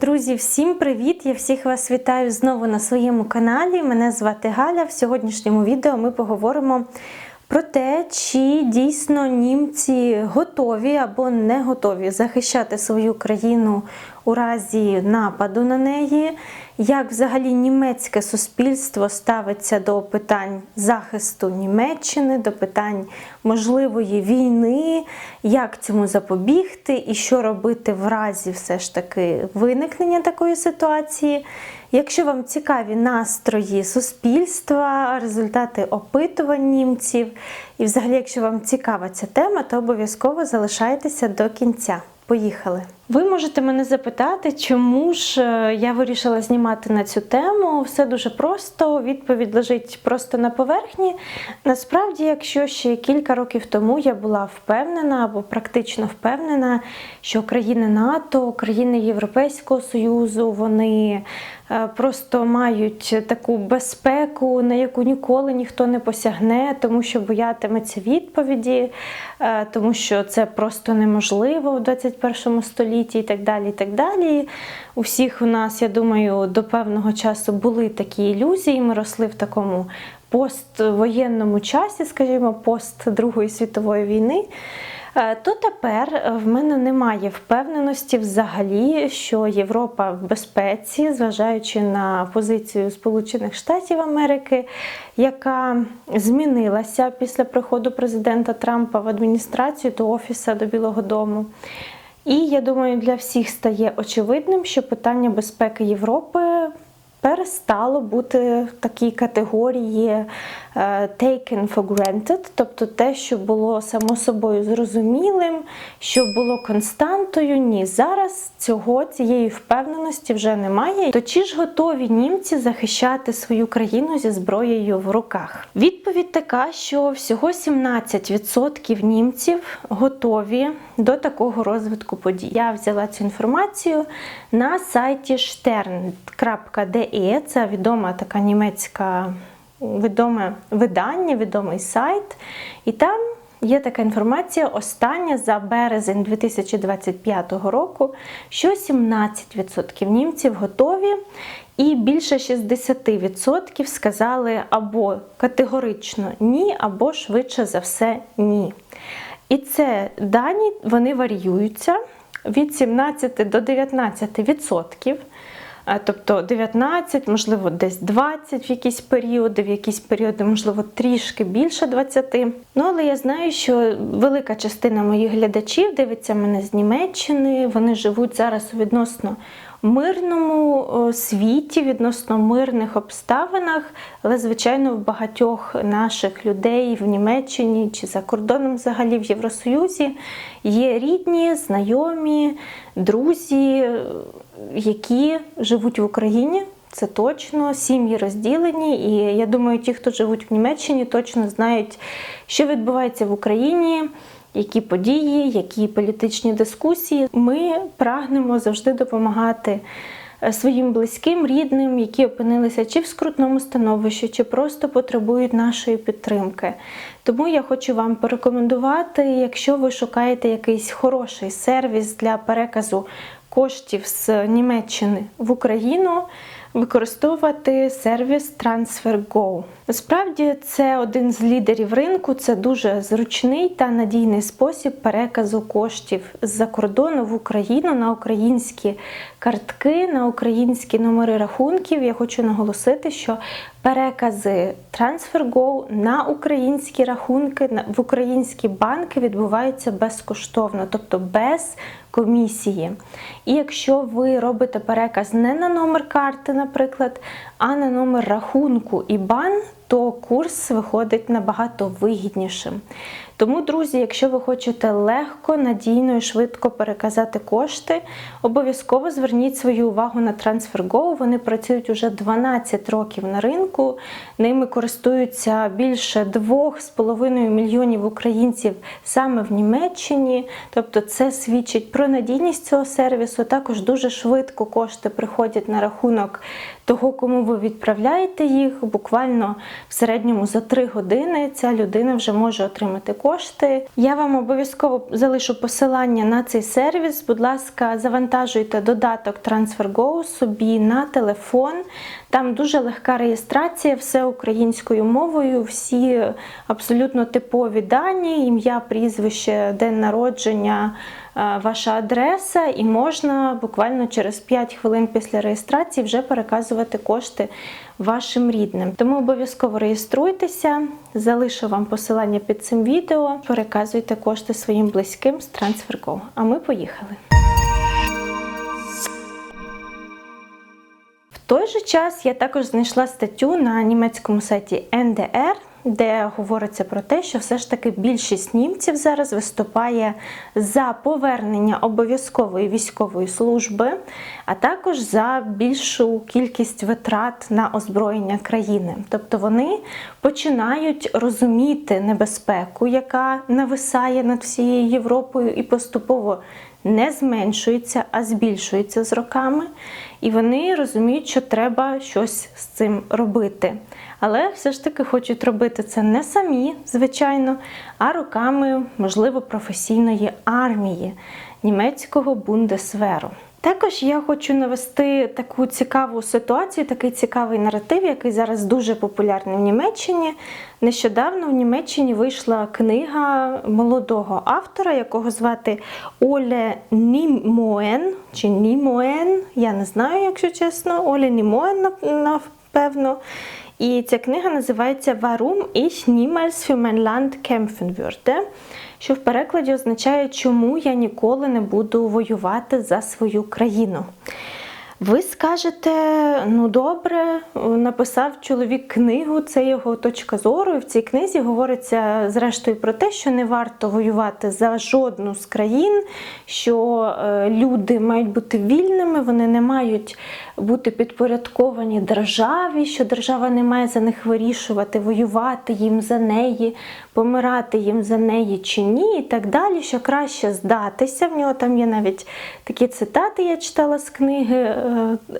Друзі, всім привіт! Я всіх вас вітаю знову на своєму каналі. Мене звати Галя. В сьогоднішньому відео ми поговоримо про те, чи дійсно німці готові або не готові захищати свою країну у разі нападу на неї, як взагалі німецьке суспільство ставиться до питань захисту Німеччини, до питань можливої війни, як цьому запобігти і що робити в разі все ж таки виникнення такої ситуації. Якщо вам цікаві настрої суспільства, результати опитувань німців, і взагалі, якщо вам цікава ця тема, то обов'язково залишайтеся до кінця. Поїхали! Ви можете мене запитати, чому ж е, я вирішила знімати на цю тему. Все дуже просто. Відповідь лежить просто на поверхні. Насправді, якщо ще кілька років тому я була впевнена або практично впевнена, що країни НАТО, країни Європейського Союзу, вони е, просто мають таку безпеку, на яку ніколи ніхто не посягне, тому що боятиметься відповіді, е, тому що це просто неможливо в 21 столітті і так далі. і так далі. У всіх у нас, я думаю, до певного часу були такі ілюзії. Ми росли в такому поствоєнному часі, скажімо, пост Другої світової війни. Е, то тепер в мене немає впевненості взагалі, що Європа в безпеці, зважаючи на позицію Сполучених Штатів Америки, яка змінилася після приходу президента Трампа в адміністрацію до Офіса до Білого Дому. І я думаю, для всіх стає очевидним, що питання безпеки Європи перестало бути в такій категорії taken for granted, тобто те, що було само собою зрозумілим, що було константою. Ні, зараз цього цієї впевненості вже немає. То чи ж готові німці захищати свою країну зі зброєю в руках? Відповідь така, що всього 17% німців готові до такого розвитку подій. Я взяла цю інформацію на сайті stern.de це відома така німецька відоме видання, відомий сайт. І там є така інформація остання за березень 2025 року, що 17% німців готові, і більше 60% сказали або категорично ні, або швидше за все ні. І це дані вони варіюються від 17 до 19%. Тобто 19, можливо, десь 20 в якісь періоди, в якісь періоди, можливо, трішки більше 20. Ну, але я знаю, що велика частина моїх глядачів дивиться мене з Німеччини. Вони живуть зараз у відносно мирному світі, відносно мирних обставинах, але, звичайно, в багатьох наших людей в Німеччині чи за кордоном взагалі в Євросоюзі є рідні, знайомі, друзі, які живуть в Україні. Це точно, сім'ї розділені, і я думаю, ті, хто живуть в Німеччині, точно знають, що відбувається в Україні які події, які політичні дискусії. Ми прагнемо завжди допомагати. Е, своїм близьким, рідним, які опинилися чи в скрутному становищі, чи просто потребують нашої підтримки. Тому я хочу вам порекомендувати, якщо ви шукаєте якийсь хороший сервіс для переказу коштів з Німеччини в Україну використовувати сервіс TransferGo. Насправді це один з лідерів ринку, це дуже зручний та надійний спосіб переказу коштів з-за кордону в Україну на українські картки, на українські номери рахунків. Я хочу наголосити, що перекази TransferGo на українські рахунки, в українські банки відбуваються безкоштовно, тобто без комісії. І якщо ви робите переказ не на номер карти, наприклад, а на номер рахунку і бан, то курс виходить набагато вигіднішим. Тому, друзі, якщо ви хочете легко, надійно і швидко переказати кошти, обов'язково зверніть свою увагу на TransferGo. Вони працюють уже 12 років на ринку. Ними користуються більше 2,5 мільйонів українців саме в Німеччині. Тобто, це свідчить про надійність цього сервісу. Також дуже швидко кошти приходять на рахунок того, кому ви відправляєте їх. Буквально в середньому за 3 години ця людина вже може отримати кошти кошти. Я вам обов'язково залишу посилання на цей сервіс. Будь ласка, завантажуйте додаток TransferGo собі на телефон. Там дуже легка реєстрація, все українською мовою, всі абсолютно типові дані, ім'я, прізвище, день народження, ваша адреса, і можна буквально через 5 хвилин після реєстрації вже переказувати кошти вашим рідним. Тому обов'язково реєструйтеся, залишу вам посилання під цим відео, переказуйте кошти своїм близьким з TransferGo. А ми поїхали. В той же час я також знайшла статтю на німецькому сайті NDR, де говориться про те, що все ж таки більшість німців зараз виступає за повернення обов'язкової військової служби, а також за більшу кількість витрат на озброєння країни. Тобто вони починають розуміти небезпеку, яка нависає над всією Європою, і поступово не зменшується, а збільшується з роками. І вони розуміють, що треба щось з цим робити. Але все ж таки хочуть робити це не самі, звичайно, а руками, можливо, професійної армії німецького бундесверу. Також я хочу навести таку цікаву ситуацію, такий цікавий наратив, який зараз дуже популярний в Німеччині. Нещодавно в Німеччині вийшла книга молодого автора, якого звати Оле Німоен чи Німоен. Я не знаю, якщо чесно, Оле Німоен, напевно. І ця книга називається Warum ich niemals für mein Land kämpfen würde, що в перекладі означає, чому я ніколи не буду воювати за свою країну. Ви скажете, ну добре, написав чоловік книгу, це його точка зору. І в цій книзі говориться зрештою про те, що не варто воювати за жодну з країн, що е, люди мають бути вільними, вони не мають бути підпорядковані державі, що держава не має за них вирішувати, воювати їм за неї, помирати їм за неї чи ні, і так далі. Що краще здатися. В нього там є навіть такі цитати, я читала з книги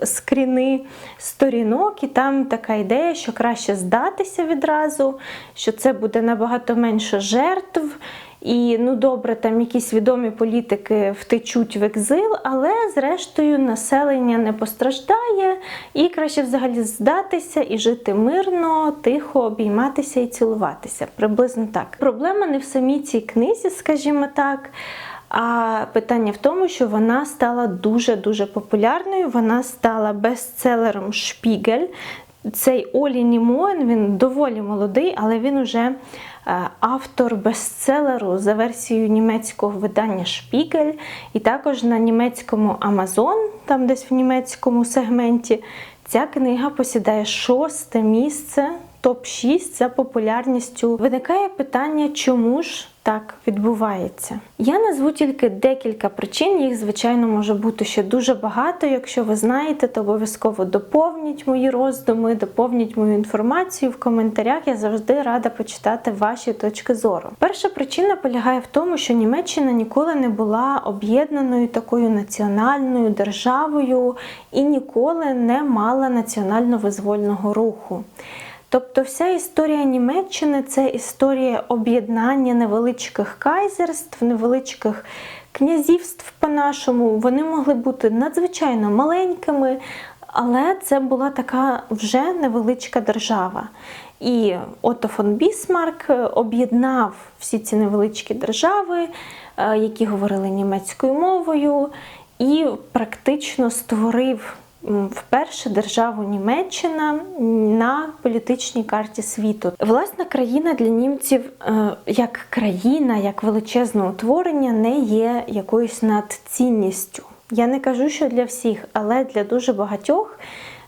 скріни сторінок, і там така ідея, що краще здатися відразу, що це буде набагато менше жертв. І ну добре, там якісь відомі політики втечуть в екзил, але зрештою населення не постраждає, і краще взагалі здатися і жити мирно, тихо, обійматися і цілуватися. Приблизно так. Проблема не в самій цій книзі, скажімо так. А питання в тому, що вона стала дуже-дуже популярною. Вона стала бестселером Шпігель. Цей Олі Німоен, він доволі молодий, але він уже е, автор бестселеру за версією німецького видання Шпігель. І також на німецькому Amazon, там десь в німецькому сегменті, ця книга посідає шосте місце, топ-6 за популярністю. Виникає питання, чому ж так відбувається. Я назву тільки декілька причин, їх, звичайно, може бути ще дуже багато. Якщо ви знаєте, то обов'язково доповніть мої роздуми, доповніть мою інформацію в коментарях. Я завжди рада почитати ваші точки зору. Перша причина полягає в тому, що Німеччина ніколи не була об'єднаною такою національною державою і ніколи не мала національно-визвольного руху. Тобто вся історія Німеччини це історія об'єднання невеличких кайзерств, невеличких князівств по-нашому. Вони могли бути надзвичайно маленькими, але це була така вже невеличка держава. І Отто фон Бісмарк об'єднав всі ці невеличкі держави, е, які говорили німецькою мовою, і практично створив вперше державу Німеччина на політичній карті світу. Власна країна для німців е, як країна, як величезне утворення, не є якоюсь надцінністю. Я не кажу, що для всіх, але для дуже багатьох.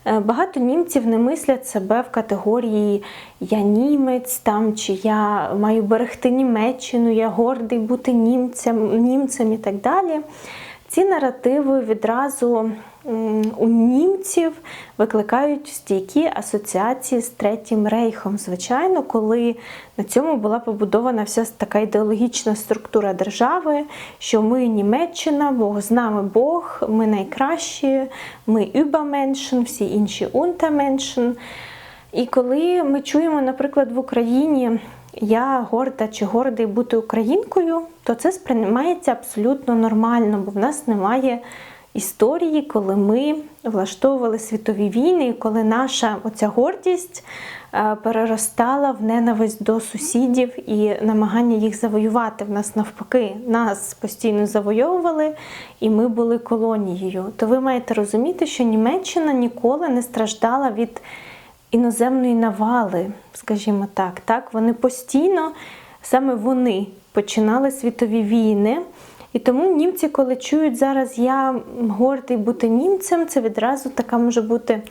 Е, багато німців не мислять себе в категорії Я німець там, чи я маю берегти Німеччину, я гордий бути німцем, німцем і так далі. Ці наративи відразу у німців викликають стійкі асоціації з Третім рейхом. Звичайно, коли на цьому була побудована вся така ідеологічна структура держави, що ми Німеччина, Бог з нами Бог, ми найкращі, ми Übermenschen, всі інші Untermenschen. І коли ми чуємо, наприклад, в Україні я горда чи гордий бути українкою, то це сприймається абсолютно нормально, бо в нас немає історії, коли ми влаштовували світові війни, і коли наша оця гордість е, переростала в ненависть до сусідів і намагання їх завоювати. В нас навпаки, нас постійно завойовували, і ми були колонією. То ви маєте розуміти, що Німеччина ніколи не страждала від іноземної навали, скажімо так. так. Вони постійно, саме вони починали світові війни. І тому німці, коли чують зараз я гордий бути німцем, це відразу така може бути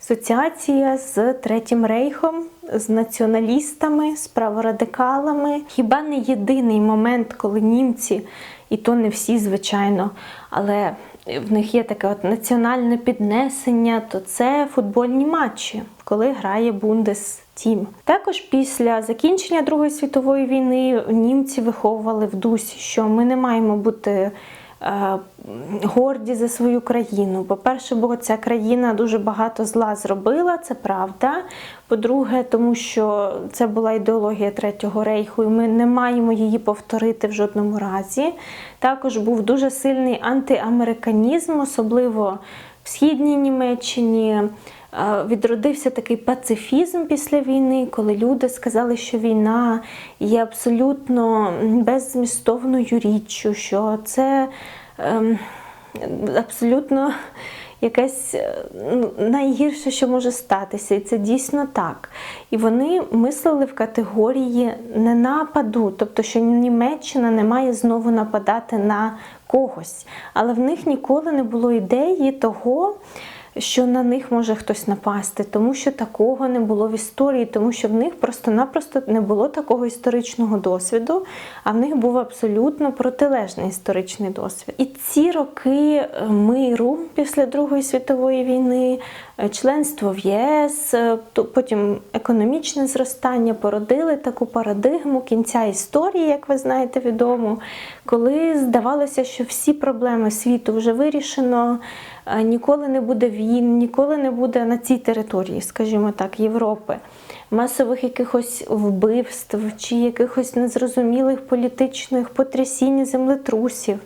асоціація з Третім рейхом, з націоналістами, з праворадикалами. Хіба не єдиний момент, коли німці, і то не всі, звичайно, але в них є таке от національне піднесення, то це футбольні матчі, коли грає Бундес-тім. Також після закінчення Другої світової війни німці виховували в дусі, що ми не маємо бути. Е, Горді за свою країну. По-перше, бо ця країна дуже багато зла зробила, це правда. По-друге, тому що це була ідеологія Третього рейху, і ми не маємо її повторити в жодному разі. Також був дуже сильний антиамериканізм, особливо в східній Німеччині. Відродився такий пацифізм після війни, коли люди сказали, що війна є абсолютно беззмістовною річчю, що це ем, абсолютно якесь е, найгірше, що може статися, і це дійсно так. І вони мислили в категорії не нападу, тобто, що Німеччина не має знову нападати на когось. Але в них ніколи не було ідеї того. Що на них може хтось напасти, тому що такого не було в історії, тому що в них просто-напросто не було такого історичного досвіду, а в них був абсолютно протилежний історичний досвід. І ці роки е, миру після Другої світової війни, е, членство в ЄС, е, потім економічне зростання породили таку парадигму кінця історії, як ви знаєте, відомо, коли здавалося, що всі проблеми світу вже вирішено. Е, Ніколи не буде війн, ніколи не буде на цій території, скажімо так, Європи, масових якихось вбивств чи якихось незрозумілих політичних потрясінь землетрусів,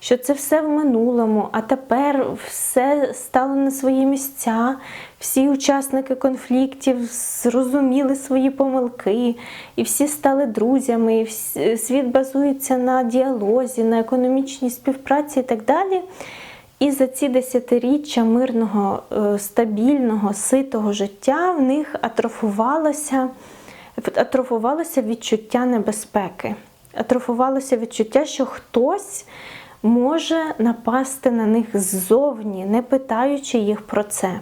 що це все в минулому, а тепер все стало на свої місця. Всі учасники конфліктів зрозуміли свої помилки, і всі стали друзями, і світ базується на діалозі, на економічній співпраці і так далі. І за ці десятиріччя мирного, е, стабільного, ситого життя в них атрофувалося, атрофувалося відчуття небезпеки, атрофувалося відчуття, що хтось може напасти на них ззовні, не питаючи їх про це.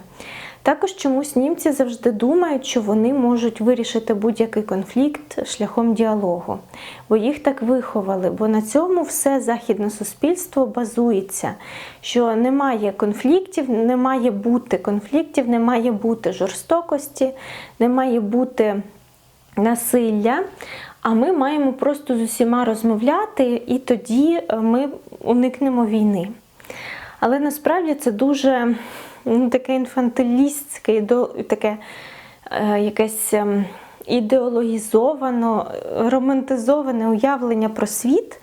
Також чомусь німці завжди думають, що вони можуть вирішити будь-який конфлікт шляхом діалогу, бо їх так виховали. Бо на цьому все західне суспільство базується, що немає конфліктів, не має бути конфліктів, не має бути жорстокості, не має бути насилля. А ми маємо просто з усіма розмовляти, і тоді е, ми уникнемо війни. Але насправді це дуже таке інфантилістське, таке е, якесь е, романтизоване уявлення про світ,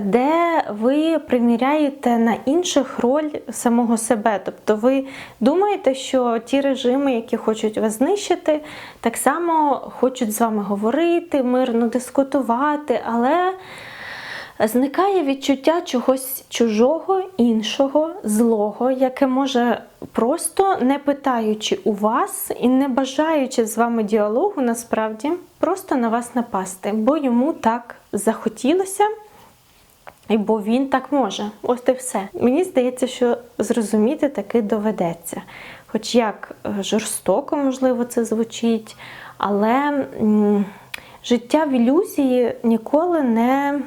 де ви приміряєте на інших роль самого себе. Тобто ви думаєте, що ті режими, які хочуть вас знищити, так само хочуть з вами говорити, мирно дискутувати, але зникає відчуття чогось чужого, іншого, злого, яке може просто не питаючи у вас і не бажаючи з вами діалогу, насправді просто на вас напасти, бо йому так захотілося. І бо він так може. Ось і все. Мені здається, що зрозуміти таки доведеться. Хоч як е, жорстоко, можливо, це звучить, але життя в ілюзії ніколи не,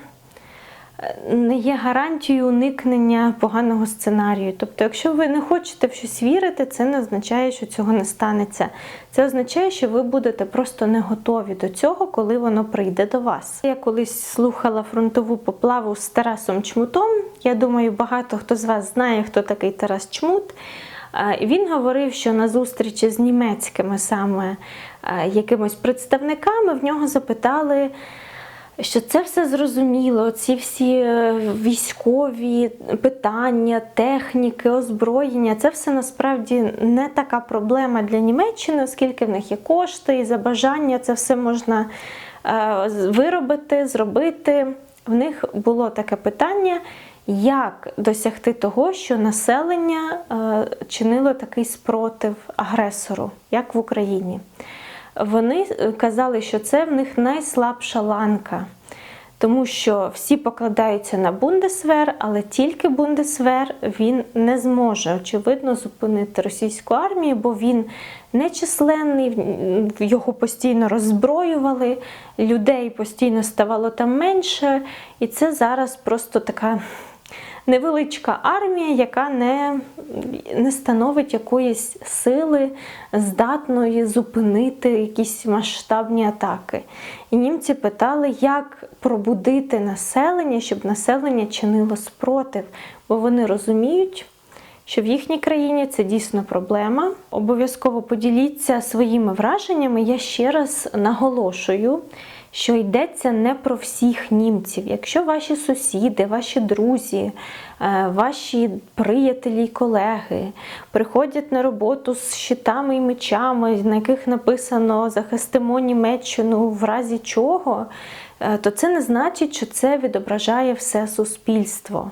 не є гарантією уникнення поганого сценарію. Тобто, якщо ви не хочете в щось вірити, це не означає, що цього не станеться. Це означає, що ви будете просто не готові до цього, коли воно прийде до вас. Я колись слухала фронтову поплаву з Тарасом Чмутом. Я думаю, багато хто з вас знає, хто такий Тарас Чмут. Він говорив, що на зустрічі з німецькими саме якимось представниками в нього запитали. Що це все зрозуміло, ці всі е, військові питання, техніки, озброєння це все насправді не така проблема для Німеччини, оскільки в них є кошти і за бажання це все можна е, виробити, зробити. В них було таке питання, як досягти того, що населення е, чинило такий спротив агресору, як в Україні. Вони е, казали, що це в них найслабша ланка, тому що всі покладаються на Бундесвер, але тільки Бундесвер він не зможе очевидно зупинити російську армію, бо він нечисленний, його постійно роззброювали, людей постійно ставало там менше, і це зараз просто така невеличка армія, яка не, не становить якоїсь сили, здатної зупинити якісь масштабні атаки. І німці питали, як пробудити населення, щоб населення чинило спротив, бо вони розуміють. Що в їхній країні це дійсно проблема. Обов'язково поділіться своїми враженнями. Я ще раз наголошую, що йдеться не про всіх німців. Якщо ваші сусіди, ваші друзі, е, ваші приятелі і колеги приходять на роботу з щитами і мечами, на яких написано захистимо Німеччину в разі чого, то це не значить, що це відображає все суспільство.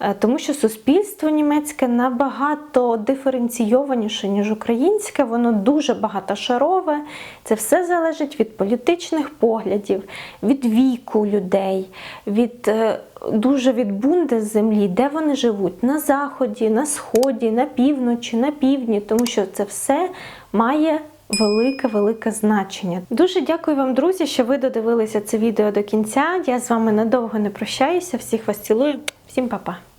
Е, Тому що суспільство німецьке набагато диференційованіше, ніж українське, воно дуже багатошарове. Це все залежить від політичних поглядів, від віку людей, від е, дуже від бунди землі, де вони живуть на заході, на сході, на півночі, на півдні, тому що це все має велике велике значення. Дуже дякую вам, друзі, що ви додивилися це відео до кінця. Я з вами надовго не прощаюся. Всіх вас цілую. Всім па-па!